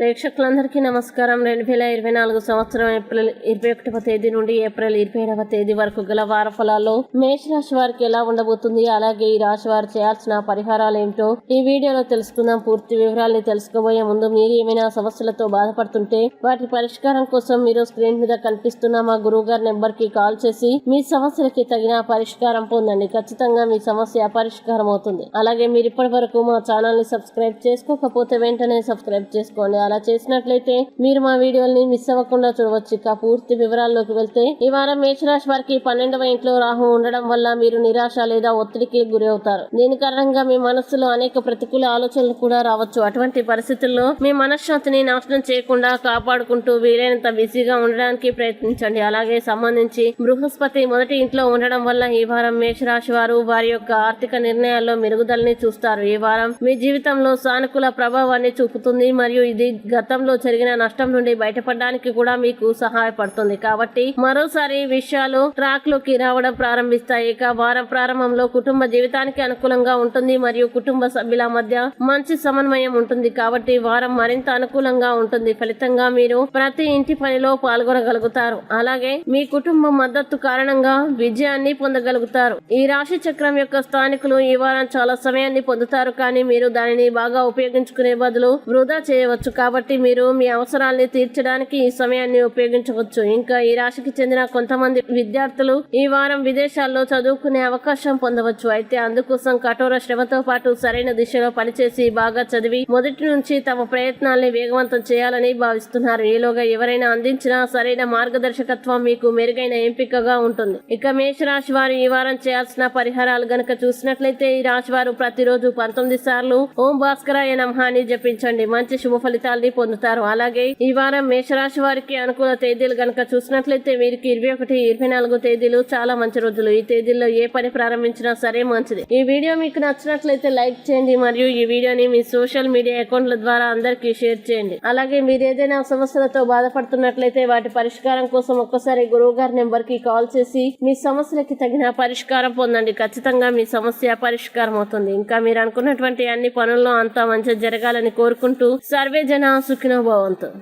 ప్రేక్షకులందరికీ నమస్కారం. రెండు వేల ఇరవై నాలుగు సంవత్సరం ఏప్రిల్ ఇరవై ఒకటవ తేదీ నుండి ఏప్రిల్ ఇరవై ఏడవ తేదీ వరకు గల వార ఫలాల్లో మేషరాశి వారికి ఎలా ఉండబోతుంది? అలాగే ఈ రాశి వారు చేయాల్సిన పరిహారాలు ఏమిటో ఈ వీడియోలో తెలుసుకుందాం. పూర్తి వివరాల్ని తెలుసుకోబోయే ముందు మీరు ఏమైనా సమస్యలతో బాధపడుతుంటే వాటి పరిష్కారం కోసం మీరు స్క్రీన్ మీద కనిపిస్తున్న మా గురువు గారి నెంబర్కి కాల్ చేసి మీ సమస్యలకి తగిన పరిష్కారం పొందండి. ఖచ్చితంగా మీ సమస్య పరిష్కారం అవుతుంది అలాగే మీరు ఇప్పటి వరకు మా ఛానల్ని సబ్స్క్రైబ్ చేసుకోకపోతే వెంటనే సబ్స్క్రైబ్ చేసుకోండి. అలా చేసినట్లయితే మీరు మా వీడియోల్ని మిస్ అవ్వకుండా చూడవచ్చు. ఇక పూర్తి వివరాల్లోకి వెళ్తే ఈ వారం మేషరాశి వారికి పన్నెండవ ఇంట్లో రాహు ఉండడం వల్ల మీరు నిరాశ లేదా ఒత్తిడికి గురి అవుతారు. దీని కారణంగా మీ మనస్సులో అనేక ప్రతికూల ఆలోచనలు కూడా రావచ్చు. అటువంటి పరిస్థితుల్లో మీ మనశ్శాంతిని నాశనం చేయకుండా కాపాడుకుంటూ వీలైనంత బిజీగా ఉండడానికి ప్రయత్నించండి. అలాగే సంబంధించి బృహస్పతి మొదటి ఇంట్లో ఉండడం వల్ల ఈ వారం మేషరాశి వారు వారి యొక్క ఆర్థిక నిర్ణయాల్లో మెరుగుదలని చూస్తారు. ఈ వారం మీ జీవితంలో సానుకూల ప్రభావాన్ని చూపుతుంది మరియు ఇది గతంలో జరిగిన నష్టం నుండి బయటపడడానికి కూడా మీకు సహాయపడుతుంది. కాబట్టి మరోసారి విషయాలు ట్రాక్లోకి రావడం ప్రారంభిస్తాయి. ఇక వారం ప్రారంభంలో కుటుంబ జీవితానికి అనుకూలంగా ఉంటుంది మరియు కుటుంబ సభ్యుల మధ్య మంచి సమన్వయం ఉంటుంది. కాబట్టి వారం మరింత అనుకూలంగా ఉంటుంది. ఫలితంగా మీరు ప్రతి ఇంటి పనిలో పాల్గొనగలుగుతారు. అలాగే మీ కుటుంబ మద్దతు కారణంగా విజయాన్ని పొందగలుగుతారు. ఈ రాశి చక్రం యొక్క స్థానికులు ఈ వారం చాలా సమయాన్ని పొందుతారు. కానీ మీరు దానిని బాగా ఉపయోగించుకునే బదులు వృధా చేయవచ్చు. కాబట్టి కాబట్టి మీరు మీ అవసరాల్ని తీర్చడానికి ఈ సమయాన్ని ఉపయోగించవచ్చు. ఇంకా ఈ రాశికి చెందిన కొంతమంది విద్యార్థులు ఈ వారం విదేశాల్లో చదువుకునే అవకాశం పొందవచ్చు. అయితే అందుకోసం కఠోర శ్రమతో పాటు సరైన దిశలో పనిచేసి బాగా చదివి మొదటి నుంచి తమ ప్రయత్నాల్ని వేగవంతం చేయాలని భావిస్తున్నారు. ఈలోగా ఎవరైనా అందించిన సరైన మార్గదర్శకత్వం మీకు మెరుగైన ఎంపికగా ఉంటుంది. ఇక మేషరాశి వారు ఈ వారం చేయాల్సిన పరిహారాలు గనక చూసినట్లయితే ఈ రాశి వారు ప్రతిరోజు పంతొమ్మిది సార్లు ఓం భాస్కరాయ నమహాని జపించండి. మంచి శుభ ఫలితాలు ఫలితాలని పొందుతారు. అలాగే ఈ వారం మేషరాశి వారికి అనుకూల తేదీలు గనక చూసినట్లయితే వీరికి ఇరవై ఒకటి ఇరవై నాలుగు తేదీలు చాలా మంచి రోజులు. ఈ తేదీల్లో ఏ పని ప్రారంభించినా సరే మంచిది. ఈ వీడియో మీకు నచ్చినట్లయితే లైక్ చేయండి మరియు ఈ వీడియోని మీ సోషల్ మీడియా అకౌంట్ల ద్వారా అందరికీ షేర్ చేయండి. అలాగే మీరు ఏదైనా సమస్యలతో బాధపడుతున్నట్లయితే వాటి పరిష్కారం కోసం ఒక్కసారి గురువు గారి నెంబర్కి కాల్ చేసి మీ సమస్యలకి తగిన పరిష్కారం పొందండి. ఖచ్చితంగా మీ సమస్య పరిష్కారం అవుతుంది ఇంకా మీరు అనుకున్నటువంటి అన్ని పనుల్లో అంతా మంచి జరగాలని కోరుకుంటూ సర్వే జన esperança que não aguenta.